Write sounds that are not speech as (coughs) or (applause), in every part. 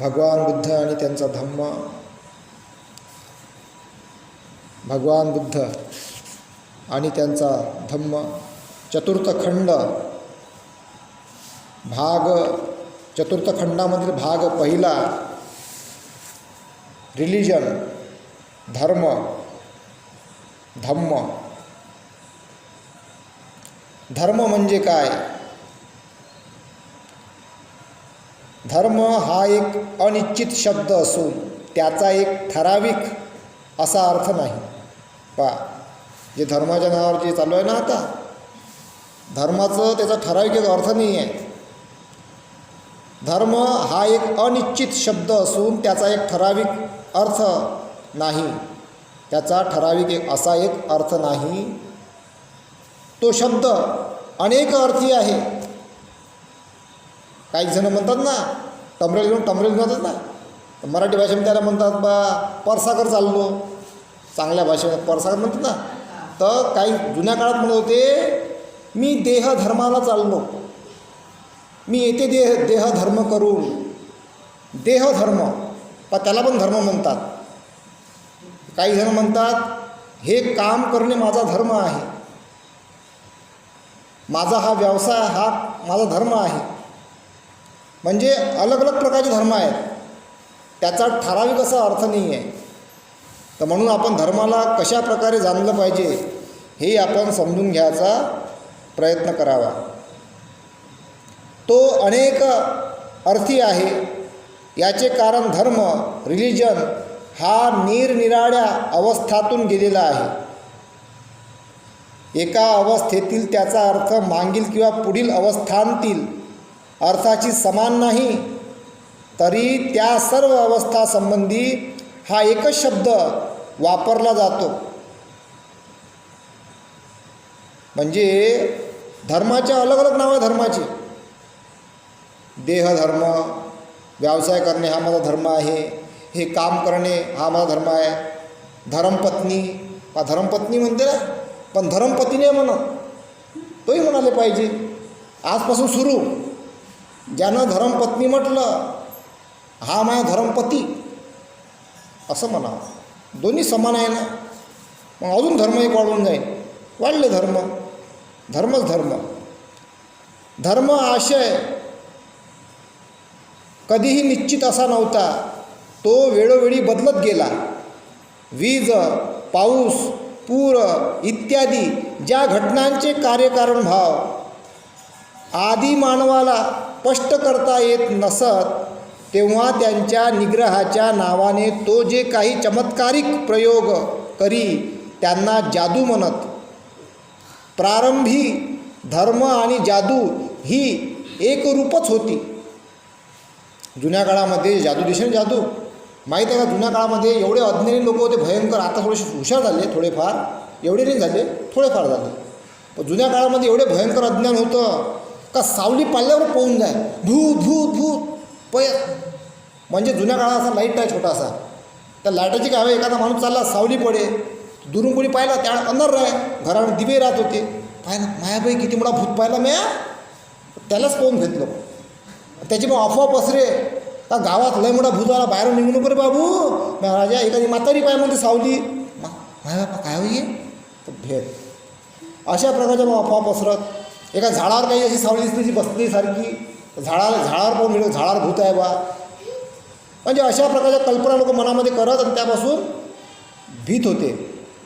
भगवान बुद्ध आणि त्यांचा धम्म. भगवान बुद्ध आणि त्यांचा धम्म. चतुर्थखंड भाग चतुर्थखंडामधील भाग पहिला. रिलिजन धर्म धम्म. धर्म म्हणजे काय? धर्म हा एक अनिश्चित शब्द असून त्याचा एक ठराविक असा अर्थ नाही. पा जे धर्माच्या नावावर जे चालू आहे ना आता धर्माचं त्याचा ठराविक एक अर्थ नाही आहे. धर्म हा एक अनिश्चित शब्द असून त्याचा एक ठराविक अर्थ नाही. त्याचा ठराविक एक असा एक अर्थ नाही. तो शब्द अनेक अर्थी आहे. काही जणं म्हणतात ना टमरेल घेऊन टमरेल घेऊन जातात ना. तर मराठी भाषेमध्ये त्याला म्हणतात बा परसाकर चाललो. चांगल्या भाषेमध्ये परसाकर म्हणतात ना. तर काही जुन्या काळात म्हणत होते मी देह धर्माला चाललो. मी येते देह देहधर्म करून. देह धर्म पण त्याला पण धर्म म्हणतात. काही जण म्हणतात हे काम करणे माझा धर्म आहे. माझा हा व्यवसाय हा माझा धर्म आहे. म्हणजे अलग अलग प्रकारचे धर्म आहेत. त्याचा ठराविक असा अर्थ नाही आहे तर म्हणून आपण धर्माला कशा प्रकारे जाणलं पाहिजे हे आपण समजून घ्यायचा प्रयत्न करावा. तो अनेक अर्थी आहे. याचे कारण धर्म रिलिजन हा निरनिराळ्या अवस्थातून गेलेला आहे. एका अवस्थेतील त्याचा अर्थ मागील किंवा पुढील अवस्थांतील अर्थाची समान नाही तरी त्या सर्व अवस्थासंबंधी हा एकच शब्द वापरला जातो. म्हणजे धर्माच्या अलग अलग नावं आहे धर्माची. देहधर्म व्यवसाय करणे हा माझा धर्म आहे हे काम करणे हा माझा धर्म आहे. धर्मपत्नी हा धर्मपत्नी म्हणते ना पण धर्मपतीने म्हणा तोही म्हणाले पाहिजे. आजपासून सुरू. ज्यानं धर्मपत्नी म्हटलं हा माझा धर्मपती. असं म्हणावं. दोन्ही समान आहे ना? मग अजून धर्म एक वाढून जाईल. वाढले धर्म. धर्मच धर्म. धर्म आशय कधीही निश्चित असा नव्हता. तो वेळोवेळी बदलत गेला. वीज पाऊस पूर इत्यादी ज्या घटनांचे कार्यकारण भाव आदी मानवाला स्पष्ट करता येत नसत तेव्हा त्यांच्या निग्रहाच्या नावाने तो जे काही चमत्कारिक प्रयोग करी त्यांना जादू म्हणत. प्रारंभी धर्म आणि जादू ही एकरूपच होती. जुन्या काळामध्ये जादू दिशेने जादू. माहीत आहे का जुन्या काळामध्ये एवढे अज्ञानी लोक होते भयंकर. आता थोडेसे हुशार झाले थोडेफार. एवढे नाही झाले थोडेफार झाले. पण जुन्या काळामध्ये एवढे भयंकर अज्ञान होतं का सावली पाल्यावर पोहून जाय. भूत भूत भूत. पय म्हणजे जुन्या काळात असा लाइट आहे छोटासा त्या लाईटाची काय हवे एखादा माणूस चालला सावली पडे. दुरून कोणी पाहिला त्या अंधार राह घरावर दिवे राहत होते. पाहिला मायाबाई किती मोठा भूत पाहिला म्या. त्यालाच पोहून घेतलं. त्याची मग अफवा पसरे. का गावात लय मोठा भूत आला बाहेर निघू नको रे बाबू. राजा एखादी म्हातारी पाय म्हणते सावली. मा माय बापा काय होई भेट अशा प्रकारच्या मग अफवा पसरत. एका झाडावर काही अशी सावळी दिसली जी बसली सारखी. झाडाला झाडावर पाहून मिळत झाडावर भूत आहे बा. म्हणजे अशा प्रकारच्या कल्पना लोक मनामध्ये करत आणि त्यापासून भीत होते.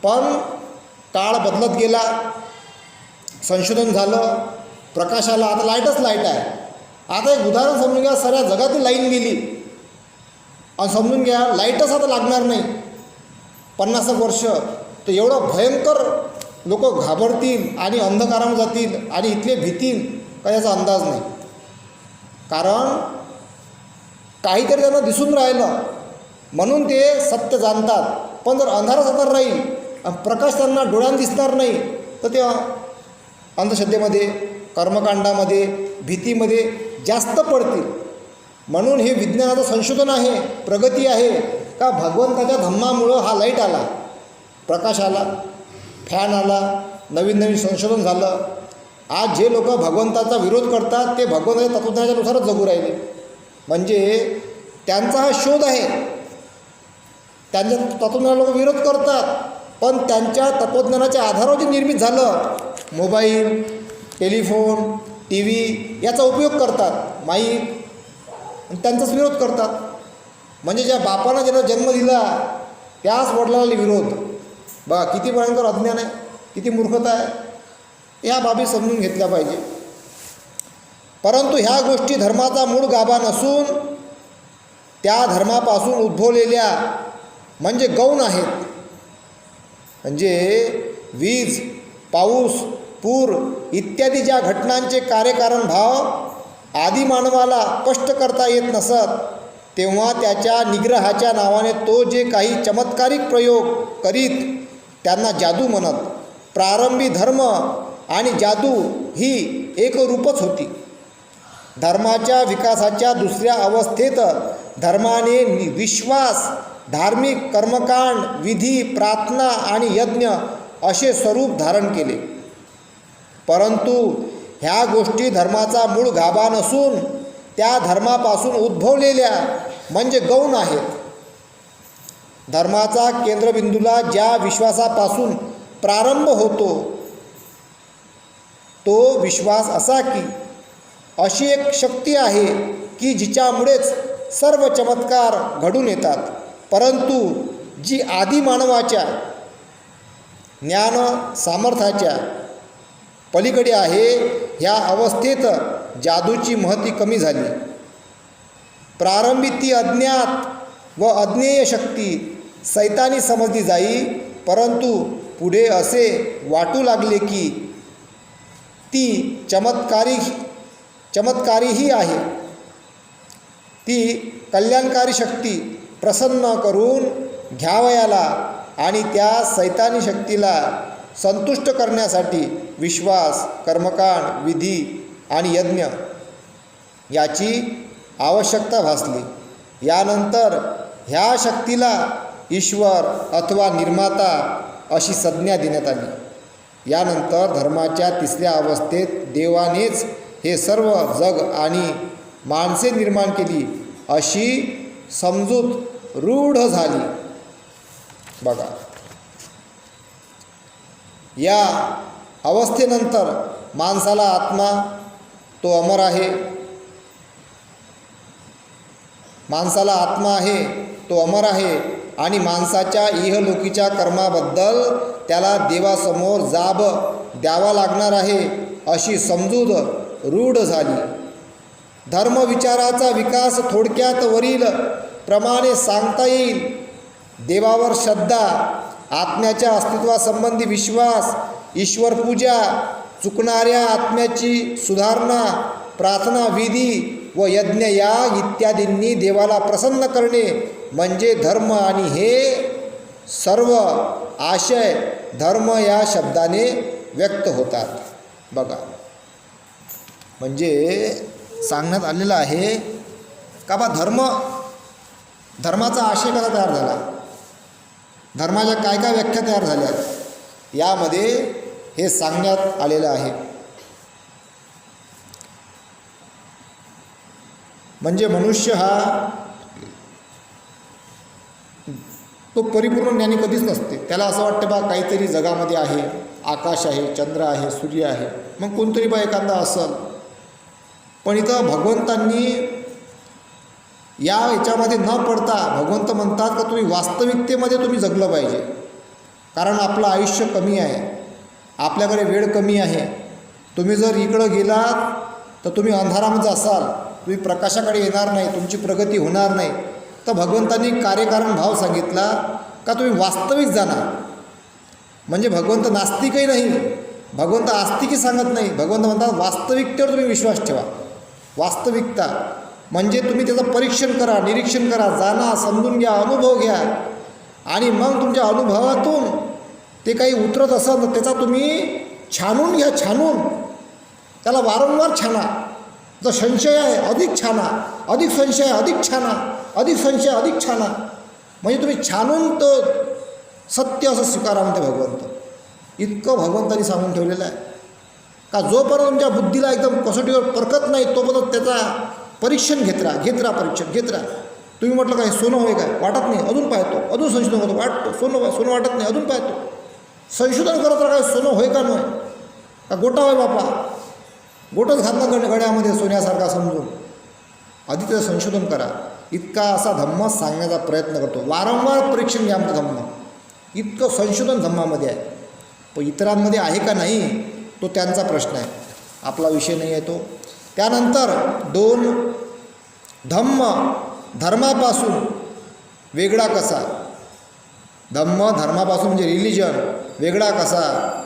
पण काळ बदलत गेला संशोधन झालं प्रकाश आला. आता लाईटच लाइट आहे. आता एक उदाहरण समजून घ्या सगळ्या जगातील लाईन गेली. आणि समजून घ्या लाईटच आता लागणार नाही. पन्नास वर्ष. तर एवढं भयंकर लोक घाबरतील आणि अंधकारामध्ये जातील आणि इथले भीतील का याचा अंदाज नाही. कारण काहीतरी त्यांना दिसून राहिलं. म्हणून ते सत्य जाणतात. पण जर अंधारच अंधार राहील प्रकाश त्यांना डोळ्यात दिसणार नाही तर ते अंधश्रद्धेमध्ये कर्मकांडामध्ये भीतीमध्ये जास्त पडतील. म्हणून हे विज्ञानाचं संशोधन आहे प्रगती आहे. का भगवंताच्या धम्मामुळं हा लाइट आला? प्रकाश आला. फॅन आला नवीन नवीन संशोधन झालं. आज जे लोक भगवंताचा विरोध करतात ते भगवंताच्या तत्वज्ञानाच्यानुसारच जगू राहिले. म्हणजे त्यांचा हा शोध आहे. त्यांच्या तत्वज्ञान लोक विरोध करतात. पण त्यांच्या तत्वज्ञानाच्या आधारावर जे निर्मित झालं मोबाईल टेलिफोन टी व्ही याचा उपयोग करतात. माईक आणि त्यांचाच विरोध करतात. म्हणजे ज्या बापानं ज्यांना जन्म दिला त्याच वडिलाला विरोध. बघा किती भयंकर अज्ञान आहे किती मूर्खता आहे. या बाबी समजून घेतल्या पाहिजे. परंतु ह्या गोष्टी धर्माचा मूळ गाभा नसून त्या धर्मापासून उद्भवलेल्या म्हणजे गौण आहेत. म्हणजे वीज पाऊस पूर इत्यादी ज्या घटनांचे कार्यकारण भाव आदी मानवाला स्पष्ट करता येत नसत तेव्हा त्याच्या निग्रहाच्या नावाने तो जे काही चमत्कारिक प्रयोग करीत त्यांना जादू म्हणत प्रारंभी धर्म आणि जादू ही एक रूपच होती. धर्माच्या विकासाच्या दुसऱ्या अवस्थेत धर्माने विश्वास धार्मिक कर्मकांड विधी प्रार्थना आणि यज्ञ असे स्वरूप धारण केले. परंतु ह्या गोष्टी धर्माचा मूळ गाभा नसून त्या धर्मापासून उद्भवलेल्या म्हणजे गौण आहेत. धर्माचा केंद्रबिंदूला ज्या विश्वासापासून प्रारंभ होतो तो विश्वास असा की अशी एक शक्ती आहे की जिच्यामुळेच सर्व चमत्कार घडून येतात. परंतु जी आदी मानवाच्या ज्ञान सामर्थ्याच्या पलीकडे आहे ह्या अवस्थेत जादूची महती कमी झाली. प्रारंभी ती अज्ञात व अज्ञेय शक्ती सैतानी समजली जाई परंतु पुढे असे वाटू लागले की ती चमत्कारी चमत्कारीही आहे. ती कल्याणकारी शक्ती प्रसन्न करून घ्यावयाला आणि त्या सैतानी शक्तीला संतुष्ट करण्यासाठी विश्वास कर्मकांड विधी आणि यज्ञ याची आवश्यकता भासली. यानंतर ह्या शक्तीला ईश्वर अथवा निर्माता अशी संज्ञा देण्यात आली. यानंतर धर्माच्या तिसऱ्या अवस्थेत देवानेच हे सर्व जग आणि माणसे निर्माण केली अशी समजूत रूढ झाली. बघा. या अवस्थेनंतर माणसाला आत्मा तो अमर आहे. माणसाला आत्मा आहे तो अमर आहे आणि माणसाच्या इहलोकीच्या कर्माबद्दल त्याला देवासमोर जाब द्यावा लागणार आहे अशी समजूत रूढ झाली. धर्मविचाराचा विकास थोडक्यात वरील प्रमाणे सांगता येईल. देवावर श्रद्धा आत्म्याच्या अस्तित्वासंबंधी विश्वास ईश्वरपूजा चुकणाऱ्या आत्म्याची सुधारणा प्रार्थना विधी व यज्ञ याग इत्यादींनी देवाला प्रसन्न करणे म्हणजे धर्म आणि हे सर्व आशय धर्म या शब्दाने व्यक्त होतात. बघा. म्हणजे सांगण्यात आलेलं आहे का बा धर्म धर्माचा आशय कसा तयार झाला? धर्माच्या काय काय व्याख्या तयार झाल्या यामध्ये हे सांगण्यात आलेलं आहे. म्हणजे मनुष्य हा तो परिपूर्ण ज्ञानी कधीच नसते. त्याला असं वाटतं बा काहीतरी जगामध्ये आहे आकाश आहे चंद्र आहे सूर्य आहे. मग कोणतरी बा एखादा असल. पण इथं भगवंतांनी या याच्यामध्ये न पडता भगवंत म्हणतात का तुम्ही वास्तविकतेमध्ये तुम्ही जगलं पाहिजे. कारण आपलं आयुष्य कमी आहे. आपल्याकडे वेळ कमी आहे. तुम्ही जर इकडं गेलात तर तुम्ही अंधारामध्ये असाल. तुम्ही प्रकाशाकडे येणार नाही तुमची प्रगती होणार नाही. तर भगवंतांनी कार्यकारण भाव सांगितला का तुम्ही वास्तविक जाणार? म्हणजे भगवंत नास्तिकही नाही भगवंत आस्तिकही सांगत नाही. भगवंत म्हणतात वास्तविकतेवर तुम्ही विश्वास ठेवा. वास्तविकता म्हणजे तुम्ही त्याचं परीक्षण करा निरीक्षण करा जाणा समजून घ्या अनुभव घ्या. आणि मग तुमच्या अनुभवातून ते काही उतरत असेल तर त्याचा तुम्ही छानून घ्या छानून. त्याला वारंवार छाना. तर संशय आहे अधिक छाना अधिक संशय अधिक छाना अधिक संशय अधिक छाना म्हणजे तुम्ही छानून तो सत्य असं स्वीकारा म्हणते भगवंत. इतकं भगवंतानी सांगून ठेवलेलं आहे. का जोपर्यंत तुमच्या बुद्धीला एकदम कसोटीवर परकत नाही तोपर्यंत त्याचा परीक्षण घेत राहा घेत राहा परीक्षण घेत राहा. तुम्ही म्हटलं काय सोनं होय काय? वाटत नाही अजून पाहतो. अजून संशोधन करतो वाटतो. सोनं सोनं वाटत नाही अजून पाहतो. संशोधन करत राहा काय सोनं होय का नाही? का गोटा होय बापा? बोटच घातला गड गड्यामध्ये सोन्यासारखा समजून. आधी त्याचं संशोधन करा. इतका असा धम्म सांगण्याचा प्रयत्न करतो. वारंवार परीक्षण घ्या आमचं धम्म. इतकं संशोधन धम्मामध्ये आहे. पण इतरांमध्ये आहे का नाही तो त्यांचा प्रश्न आहे. आपला विषय नाही आहे तो. त्यानंतर दोन धम्म धर्मापासून वेगळा कसा? धम्म धर्मापासून म्हणजे रिलिजन वेगळा कसा?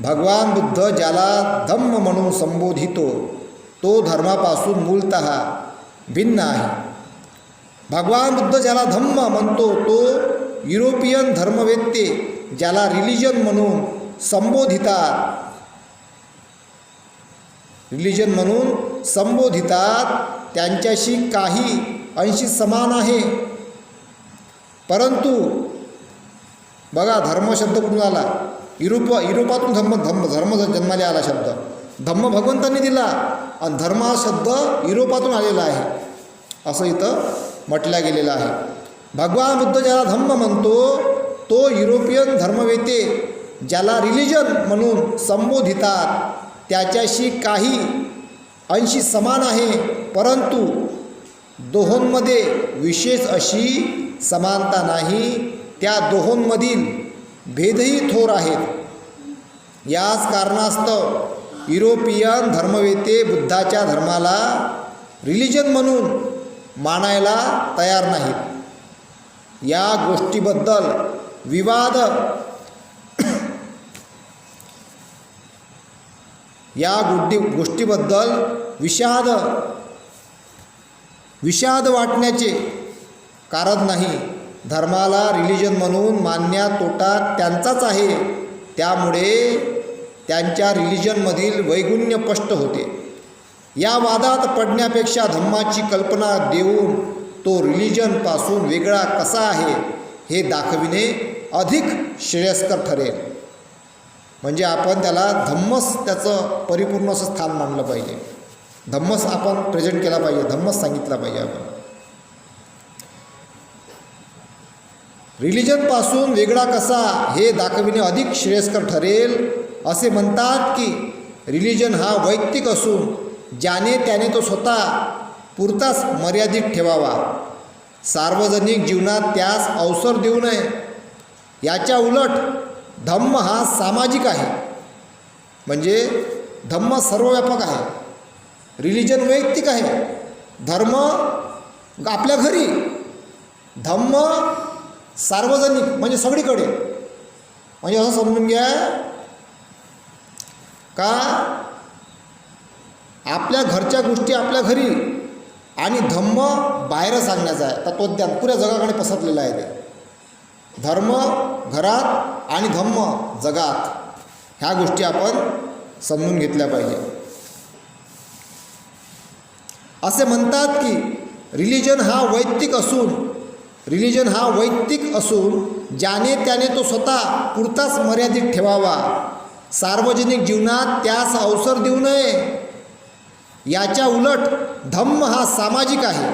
भगवान बुद्ध ज्याला धम्म म्हणून संबोधितो तो धर्मापासून मूलत भिन्न आहे. भगवान बुद्ध ज्याला धम्म म्हणतो तो युरोपियन धर्मवेत्ते ज्याला रिलिजन म्हणून संबोधितात रिलिजन म्हणून संबोधितात त्यांच्याशी काही अंशी समान आहे. परंतु बघा धर्मशब्द कुठून आला? युरोप युरोपातून धम्म धम्म धर्म जन्माला आला शब्द. धम्म भगवंतांनी दिला आणि धर्म हा शब्द युरोपातून आलेला आहे. असं इथं म्हटलं गेलेलं आहे. भगवान बुद्ध ज्याला धम्म म्हणतो तो युरोपियन धर्मवेते ज्याला रिलिजन म्हणून संबोधितात त्याच्याशी काही अंशी समान आहे परंतु दोहोंमध्ये विशेष अशी समानता नाही. त्या दोहोंमधील भेदही थोर आहेत. याच कारणास्तव युरोपियन धर्मवेते बुद्धाच्या धर्माला रिलिजन म्हणून मानायला तयार नाहीत. या गोष्टीबद्दल विवाद (clears throat) या गोष्टी गोष्टीबद्दल विषाद विषाद वाटण्याचे कारण नाही. धर्माला रिलिजन म्हणून मानण्या तोटा त्यांचाच आहे. त्यामुळे त्यांच्या रिलिजनमधील वैगुण्य स्पष्ट होते. या वादात पडण्यापेक्षा धम्माची कल्पना देऊन तो रिलिजनपासून वेगळा कसा आहे हे दाखविणे अधिक श्रेयस्कर ठरेल. म्हणजे आपण त्याला धम्मस त्याचं परिपूर्ण असं स्थान मानलं पाहिजे. धम्मस आपण प्रेझेंट केला पाहिजे धम्मस सांगितला पाहिजे आपण. रिलिजनपासून वेगळा कसा हे दाखविणे अधिक श्रेयस्कर ठरेल? असे म्हणतात की रिलिजन हा वैयक्तिक असून ज्याने त्याने तो स्वतः पुरताच मर्यादित ठेवावा. सार्वजनिक जीवनात त्यास अवसर देऊ नये. याच्या उलट धम्म हा सामाजिक आहे. म्हणजे धम्म सर्वव्यापक आहे. रिलिजन वैयक्तिक आहे. धर्म आपल्या घरी. धम्म सार्वजनिक म्हणजे सगळीकडे. म्हणजे असं समजून घ्या का आपल्या घरच्या गोष्टी आपल्या घरी आणि धम्म बाहेर सांगण्याचा आहे. तत्वज्ञान पुऱ्या जगाकडे पसरलेलं आहे ते. धर्म घरात आणि धम्म जगात. ह्या गोष्टी आपण समजून घेतल्या पाहिजे. असे म्हणतात की रिलिजन हा वैयक्तिक असून रिलिजन हा वैयक्तिक असून ज्याने त्याने तो स्वतः पुरताच मर्यादित ठेवावा. सार्वजनिक जीवनात त्यास अवसर देऊ नये. याच्या उलट धम्म हा सामाजिक आहे.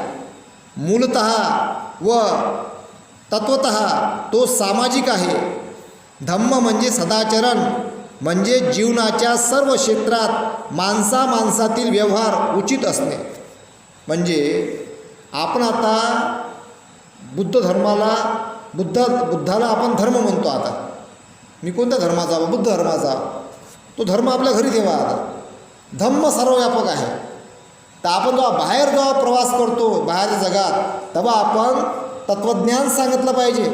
मूलत व तत्वत तो सामाजिक आहे. धम्म म्हणजे सदाचरण म्हणजे जीवनाच्या सर्व क्षेत्रात माणसा माणसातील व्यवहार उचित असणे. म्हणजे आपण आता बुद्ध धर्माला बुद्ध बुद्धाला आपण धर्म म्हणतो आता. मी कोणत्या धर्माचा? बुद्ध धर्माचा. तो धर्म आपल्या घरी ठेवा आता. धम्म सर्वव्यापक आहे. तर आपण जेव्हा बाहेर जेव्हा प्रवास करतो बाहेरच्या जगात तेव्हा आपण तत्त्वज्ञान सांगितलं पाहिजे.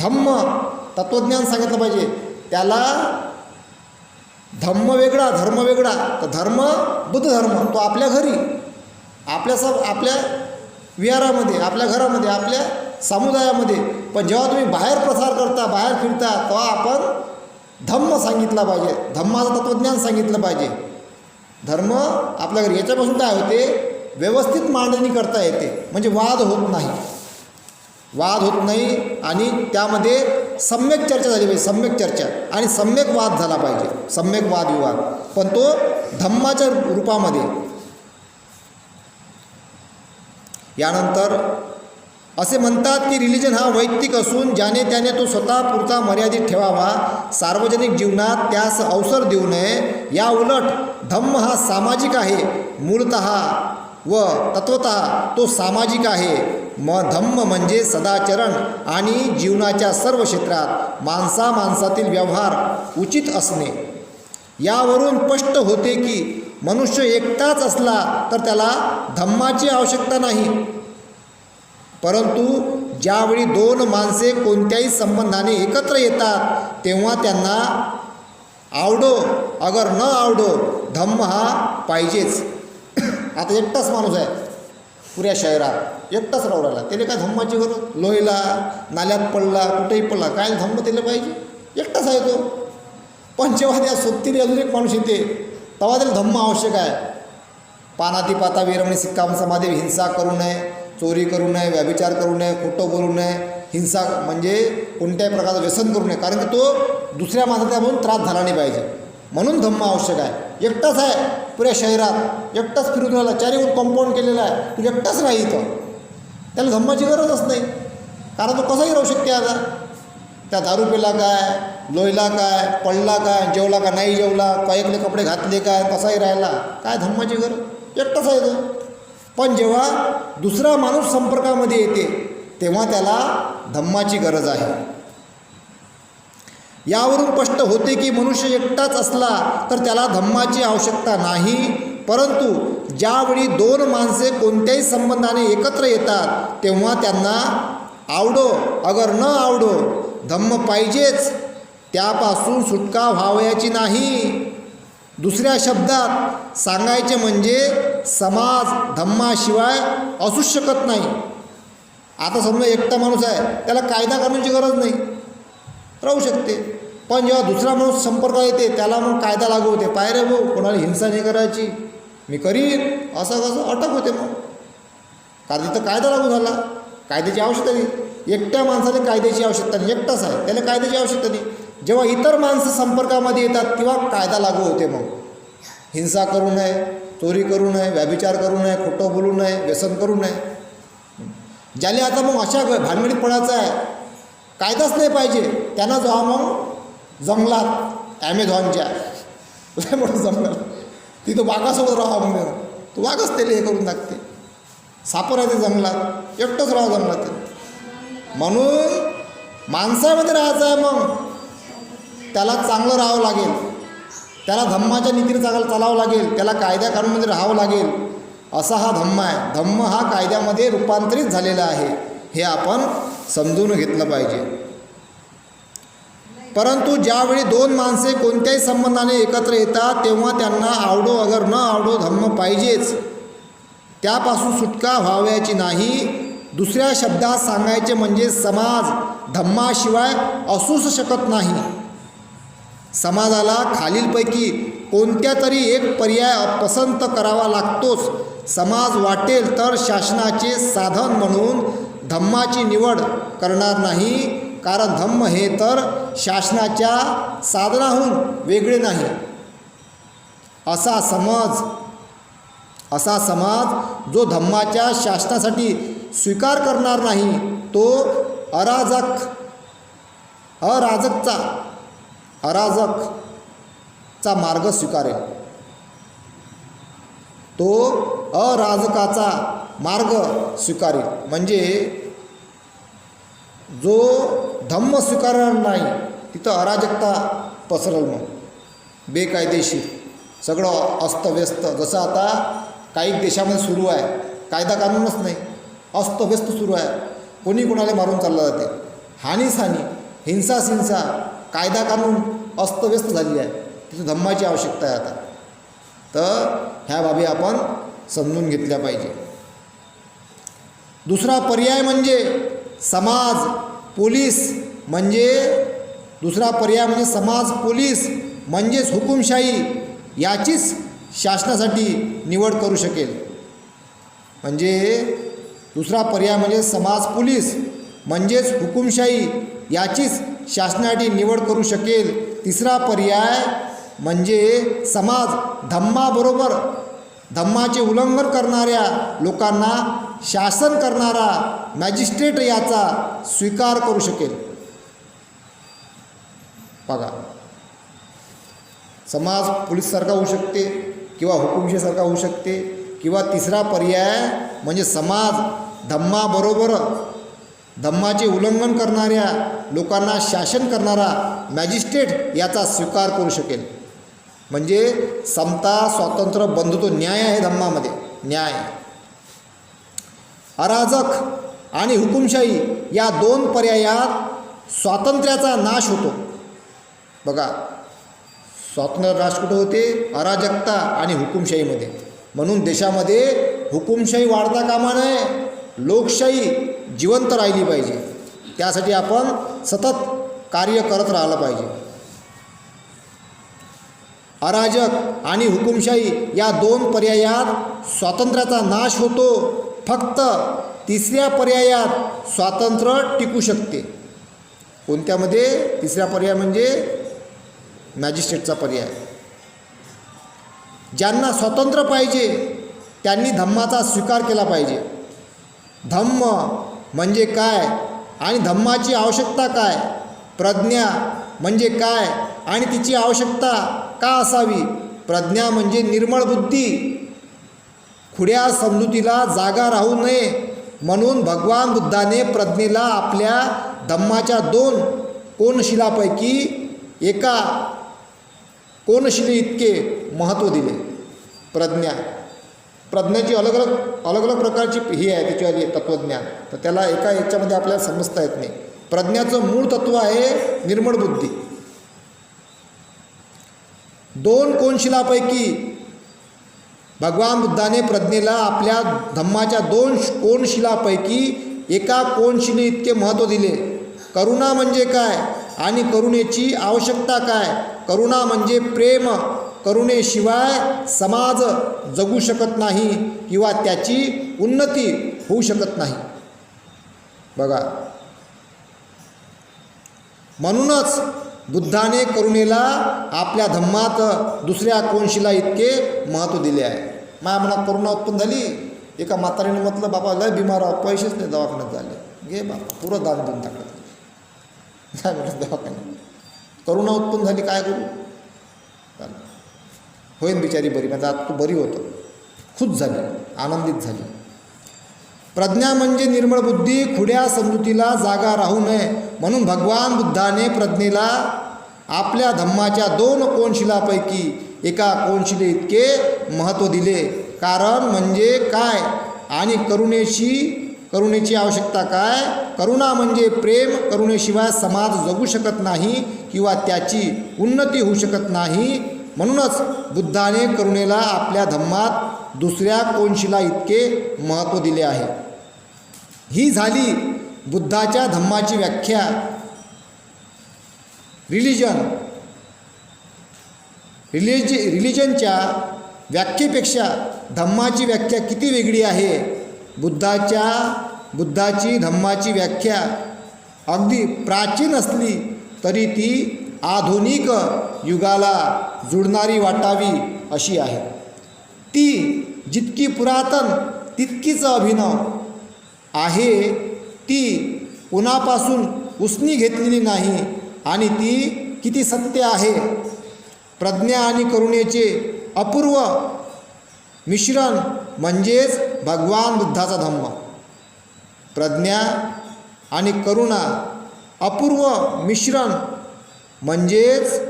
धम्म तत्त्वज्ञान सांगितलं पाहिजे. त्याला धम्म वेगळा धर्म वेगळा. तर धर्म बुद्ध धर्म तो आपल्या घरी. आपल्या सब आपल्या विहारामध्ये आपल्या घरामध्ये आपल्या समुदायामध्ये. पण जेव्हा तुम्ही बाहेर प्रसार करता बाहेर फिरता तेव्हा आपण धम्म सांगितला पाहिजे. धम्माचं तत्त्वज्ञान सांगितलं पाहिजे. धर्म आपल्या घरी याच्यापासून काय होते? व्यवस्थित मांडणी करता येते. म्हणजे वाद होत नाही. वाद होत नाही आणि त्यामध्ये सम्यक चर्चा झाली पाहिजे. सम्यक चर्चा. आणि सम्यक वाद झाला पाहिजे. सम्यक वादविवाद. पण तो धम्माच्या रूपामध्ये. यानंतर असे म्हणतात की रिलिजन हा वैयक्तिक असून ज्याने त्याने तो स्वतः पुरता मर्यादित ठेवावा. सार्वजनिक जीवनात त्यास अवसर देऊ नये. या उलट धम्म हा सामाजिक आहे. मूलत व तत्वत तो सामाजिक आहे. म धम्म म्हणजे सदाचरण आणि जीवनाच्या सर्व क्षेत्रात माणसा माणसातील व्यवहार उचित असणे. यावरून स्पष्ट होते की मनुष्य एकटाच असला तर त्याला धम्माची आवश्यकता नाही. परंतु ज्यावेळी दोन माणसे कोणत्याही संबंधाने एकत्र येतात तेव्हा त्यांना आवडो अगर न आवडो धम्म हा पाहिजेच. (coughs) आता एकटाच माणूस आहे पुऱ्या शहरात. एकटाच राहू राहिला. त्याला काय धम्माची गरज? लोहीला नाल्यात पडला कुठेही पडला काय धम्म त्याला पाहिजे? एकटाच आहे तो. पण जेव्हा त्या सोबतीने अजून एक माणूस येते. तेव्हा त्याला धम्म आवश्यक आहे. पानाती पाता विरमणी सिक्काम समाधी हिंसा करू नये चोरी करू नये व्यभिचार करू नये खोटं बोलू नये हिंसा म्हणजे कोणत्याही प्रकारचं व्यसन करू नये कारण की तो दुसऱ्या माणसाचा म्हणून त्रास झाला नाही पाहिजे. म्हणून धम्म आवश्यक आहे. एकटाच आहे पुऱ्या शहरात. एकटाच फिरून राहिला. चारी कंपाऊंड केलेलं आहे. तू एकटाच राही इथं. त्याला धम्माची गरजच नाही. कारण तो कसाही राहू शकते आता. त्या दारू पिला काय? लोयला काय पडला काय जेवला का नाही जेवला कैकले कपडे घातले काय कसाही राहिला काय धम्माची गरज? एकटाच आहे तो. पण जेव्हा दुसरा माणूस संपर्कामध्ये येते तेव्हा त्याला धम्माची गरज आहे. यावरून स्पष्ट होते की मनुष्य एकटाच असला तर त्याला धम्माची आवश्यकता नाही. परंतु ज्यावेळी दोन माणसे कोणत्याही संबंधाने एकत्र येतात तेव्हा त्यांना आवडो अगर न आवडो धम्म पाहिजेच. त्यापासून सुटका व्हावयाची नाही. दुसऱ्या शब्दात सांगायचे म्हणजे समाज धम्माशिवाय असूच शकत नाही. आता समजा एकटा माणूस आहे त्याला कायदा करण्याची गरज नाही. राहू शकते. पण जेव्हा दुसरा माणूस संपर्क येते त्याला मग कायदा लागू होते. पाय रे भाऊ कोणाला हिंसा नाही करायची. मी करीन. असं कसं? अटक होते मग. कारण तिथं कायदा लागू झाला. कायद्याची आवश्यकता नाही. एकट्या माणसाने कायद्याची आवश्यकता नाही. एकटाच आहे. त्याला कायद्याची आवश्यकता नाही. जेव्हा इतर माणसं संपर्कामध्ये येतात तेव्हा कायदा लागू होते मग. हिंसा करू नये चोरी करू नये व्याभिचार करू नये खोटं बोलू नये व्यसन करू नये. ज्याने आता मग अशा भानगडीत पडायचं आहे कायदाच नाही पाहिजे. त्यांना जावा मग जंगलात ॲमेझॉनच्या लय मोठं जंगल. तिथं वाघासोबत राहा मग. तो वाघच त्याला हे करून टाकते. सापं राहते जंगलात. एकटंच राहा जंगलात. म्हणून माणसामध्ये राहायचं आहे मग. त्याला चांगलं राहावं लागेल. त्याला धम्माच्या नीतीने चांगलं चालावं लागेल. त्याला कायद्या कानूनमध्ये राहावं लागेल. असा हा धम्म आहे. धम्म हा कायद्यामध्ये रूपांतरित झालेला आहे. हे आपण समजून घेतलं पाहिजे. परंतु ज्यावेळी दोन माणसे कोणत्याही संबंधाने एकत्र येतात तेव्हा त्यांना आवडो अगर न आवडो धम्म पाहिजेच. त्यापासून सुटका व्हावयाची नाही. दुसऱ्या शब्दात सांगायचे म्हणजे समाज धम्माशिवाय असूच शकत नाही. समाजाला खालीलपैकी कोणत्या तरी एक पर्याय पसंत करावा लागतोच. समाज वाटेल तर शासनाचे साधन म्हणून धम्माची निवड करणार नाही. कारण धम्म हे तर शासनाच्या साधनाहून वेगळे नाही. असा समज असा समाज जो धम्माच्या शासनासाठी स्वीकार करणार नाही तो अराजक अराजकचा अराजकचा मार्ग स्वीकारेल. तो अराजकाचा मार्ग स्वीकारेल. म्हणजे जो धम्म स्वीकारणार नाही तिथं अराजकता पसरल मग. बेकायदेशीर. सगळं अस्तव्यस्त. जसं आता काही देशामध्ये सुरू आहे कायदा कानूनच नाही अस्तव्यस्त सुरू आहे. कोणी कोणाला मारून चाललं जाते? हानीच हानी हिंसाच हिंसा कायदा कानून अस्तव्यस्त झाली आहे. तिथे धम्माची आवश्यकता आहे आता. तर ह्या बाबी आपण समजून घेतल्या पाहिजे. दुसरा पर्याय म्हणजे समाज पोलीस म्हणजे दुसरा पर्याय म्हणजे समाज पोलीस म्हणजेच हुकुमशाही याचीच शासनासाठी निवड करू शकेल. म्हणजे दुसरा पर्याय म्हणजे समाज पोलीस म्हणजेच हुकुमशाही याचीच शासनासाठी निवड करू शकेल. तिसरा पर्याय म्हणजे समाज धम्माबरोबर धम्माचे उल्लंघन करणाऱ्या लोकांना शासन करणारा मॅजिस्ट्रेट याचा स्वीकार करू शकेल. बघा. समाज पोलीससारखा होऊ शकते किंवा हुकुमशाहीसारखा होऊ शकते किंवा तिसरा पर्याय म्हणजे समाज धम्माबरोबर धम्माचे उल्लंघन करणाऱ्या लोकांना शासन करणारा मॅजिस्ट्रेट याचा स्वीकार करू शकेल. म्हणजे समता स्वातंत्र्य बंधुत्व न्याय आहे धम्मामध्ये. न्याय. अराजक आणि हुकुमशाही या दोन पर्यायात स्वातंत्र्याचा नाश होतो. बघा स्वातंत्र्य नाश कुठं होते? अराजकता आणि हुकुमशाहीमध्ये. म्हणून देशामध्ये हुकुमशाही वाढता कामा नये लोकशाही जिवंत राहिली पाहिजे. त्यासाठी आपण सतत कार्य करत राहिलं पाहिजे. अराजक आणि हुकुमशाही या दोन पर्यायात स्वातंत्र्याचा नाश होतो. फक्त तिसऱ्या पर्यायात स्वातंत्र्य टिकू शकते. कोणत्यामध्ये तिसरा पर्याय म्हणजे मॅजिस्ट्रेटचा पर्याय. ज्यांना स्वातंत्र्य पाहिजे त्यांनी धम्माचा स्वीकार केला पाहिजे. धम्म म्हणजे काय? आणि धम्माची आवश्यकता काय? प्रज्ञा म्हणजे काय? आणि तिची आवश्यकता का असावी? प्रज्ञा म्हणजे निर्मळ बुद्धी. खुड्या समजुतीला जागा राहू नये म्हणून भगवान बुद्धाने प्रज्ञेला आपल्या धम्माच्या दोन कोनशिलापैकी एका कोनशिले इतके महत्त्व दिले. प्रज्ञा. प्रज्ञाची अलग अलग अलग अलग प्रकारची ही आहे त्याच्यावाली तत्त्वज्ञान तर त्याला एका याच्यामध्ये आपल्याला समजता येत नाही. प्रज्ञाचं मूळ तत्त्व आहे निर्मळ बुद्धी. दोन कोनशिलापैकी भगवान बुद्धाने प्रज्ञेला आपल्या धम्माच्या दोन कोनशिलापैकी एका कोनशिले इतके महत्त्व दिले. करुणा म्हणजे काय? आणि करुणेची आवश्यकता काय? करुणा म्हणजे प्रेम करुणेशिवाय समाज जगू शकत नाही किंवा त्याची उन्नती होऊ शकत नाही. बघा. म्हणूनच बुद्धाने करुणेला आपल्या धम्मात दुसऱ्या कोणशीला इतके महत्त्व दिले आहे. माझ्या मनात करुणा उत्पन्न झाली. एका म्हातारीने म्हटलं बाबा लय बिमार आहो पैसेच नाही दवाखान्यात झाले. घे बाबा पुरं दान देऊन टाकलं. (laughs) काय म्हटलं दवाखान्यात? करुणा उत्पन्न झाली काय करू? होईन बिचारी बरी म्हणजे आता तू बरी होतं. खुश झाली आनंदित झाली. प्रज्ञा म्हणजे निर्मळ बुद्धी खुड्या समजुतीला जागा राहू नये. म्हणून भगवान बुद्धाने प्रज्ञेला आपल्या धम्माच्या दोन कोनशिलापैकी एका कोनशिले इतके महत्त्व दिले. कारण म्हणजे काय? आणि करुणेशी करुणेची आवश्यकता काय? करुणा म्हणजे प्रेम करुणेशिवाय समाज जगू शकत नाही किंवा त्याची उन्नती होऊ शकत नाही. म्हणूनच बुद्धाने करुणेला आपल्या धम्मात दुसऱ्या कोणशीला इतके महत्त्व दिले आहे. ही झाली बुद्धाच्या धम्माची व्याख्या. रिलिजन रिलिज रिलिजनच्या व्याख्येपेक्षा धम्माची व्याख्या किती वेगळी आहे? बुद्धाच्या बुद्धाची धम्माची व्याख्या अगदी प्राचीन असली तरी ती आधुनिक युगाला जुळणारी वाटावी अशी आहे. ती जितकी पुरातन तितकीच अभिनव आहे. ती उन्हापासून उसनी घेतलेली नाही आणि ती किती सत्य आहे? प्रज्ञा आणि करुणेचे अपूर्व मिश्रण म्हणजेच भगवान बुद्धाचा धम्म. प्रज्ञा आणि करुणा अपूर्व मिश्रण म्हणजेच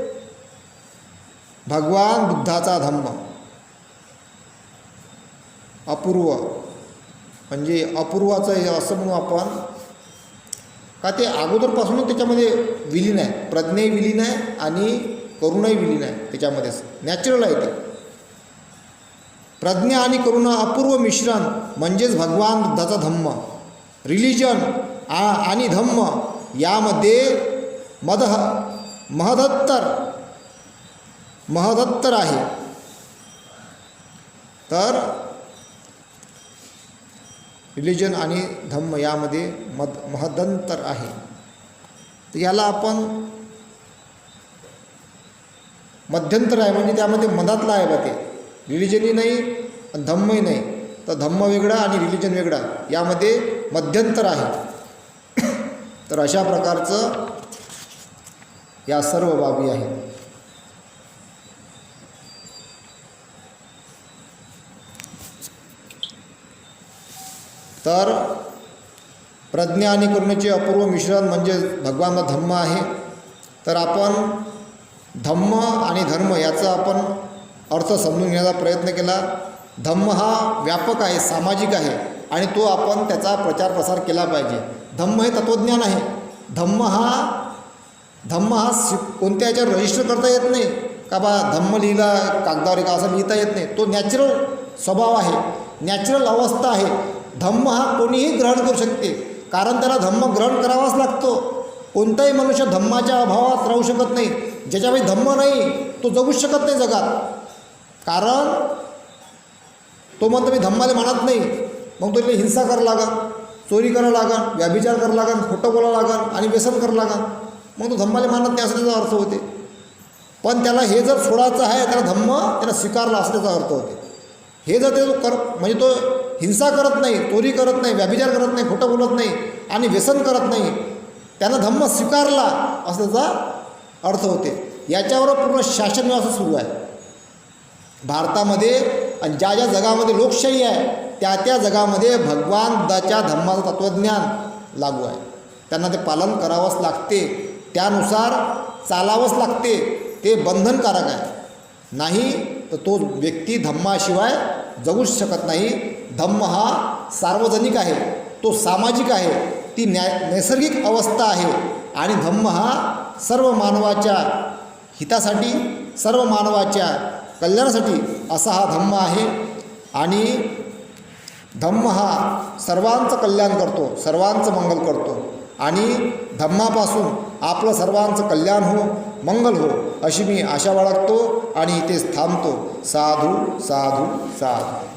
भगवान बुद्धाचा धम्म. अपूर्व. म्हणजे अपूर्वाचं हे असं म्हणू आपण. का ते अगोदरपासूनच त्याच्यामध्ये विलीन आहे. प्रज्ञाही विलीन आहे आणि करुणाही विलीन आहे त्याच्यामध्येच नॅचरल आहे ते. प्रज्ञा आणि करुणा अपूर्व मिश्रण म्हणजेच भगवान बुद्धाचा धम्म. रिलिजन आ आणि धम्म यामध्ये मदह महदत्तर. महदत्तर आहे. तर रिलिजन आणि धम्म यामध्ये मद महदंतर आहे. तर याला आपण मध्यंतर आहे म्हणजे त्यामध्ये मधातला आहे बा ते. रिलिजनही नाही आणि धम्मही नाही. तर धम्म वेगळा आणि रिलिजन वेगळा. यामध्ये मध्यंतर आहे. तर अशा प्रकारचं या सर्व बाबी आहेत. तर प्रज्ञा आणि करुणेचे अपूर्व मिश्रण म्हणजे भगवान धम्म आहे. तर आपण धम्म आणि धर्म याचा आपण अर्थ समजून घेण्याचा प्रयत्न केला. धम्म हा व्यापक आहे सामाजिक आहे आणि तो आपण त्याचा प्रचार प्रसार केला पाहिजे. धम्म हे तत्त्वज्ञान आहे. धम्म हा धम्म हा सि कोणत्या याच्यावर रजिस्टर करता येत नाही. का बा धम्म लिहिला कागदावर का असं लिहिता येत नाही. तो नॅचरल स्वभाव आहे. नॅचरल अवस्था आहे. धम्म हा कोणीही ग्रहण करू शकते. कारण त्याला धम्म ग्रहण करावाच लागतो. कोणताही मनुष्य धम्माच्या अभावात राहू शकत नाही. ज्याच्यामध्ये धम्म नाही तो जगूच शकत नाही जगात. कारण तो म्हणतो मी धम्माला मानत नाही. मग तुला हिंसा करा लागन चोरी करावं लागन व्याभिचार करावं लागन खोटं बोलावं लागन आणि व्यसन करावं लागन मग तो धम्माला मानत नाही असं त्याचा अर्थ होते. पण त्याला हे जर सोडायचं आहे त्याला धम्म त्याला स्वीकारला असं त्याचा अर्थ होते. हे जर ते कर म्हणजे तो हिंसा करत नाही चोरी करत नाही व्याभिचार करत नाही खोटं बोलत नाही आणि व्यसन करत नाही त्यानं धम्म स्वीकारला असं त्याचा अर्थ होते. याच्यावर पूर्ण शासन व्यवस्था सुरू आहे. भारतामध्ये आणि ज्या ज्या जगामध्ये लोकशाही आहे त्या त्या जगामध्ये भगवान बुद्धाच्या धम्माचं तत्त्वज्ञान लागू आहे. त्यांना ते पालन करावंच लागते. त्यानुसार चालावंच लागते ते बंधनकारक आहे. नाही तर तो व्यक्ती धम्माशिवाय जगूच शकत नाही. धम्म हा सार्वजनिक आहे तो सामाजिक आहे ती न्या नैसर्गिक अवस्था आहे. आणि धम्म हा सर्व मानवाच्या हितासाठी सर्व मानवाच्या कल्याणासाठी असा हा धम्म आहे. आणि धम्म हा सर्वांचं कल्याण करतो सर्वांचं मंगल करतो. आणि धम्मापासून आपलं सर्वांचं कल्याण हो मंगल हो अशी मी आशा बाळगतो आणि इथेच थांबतो. साधू साधू साधू.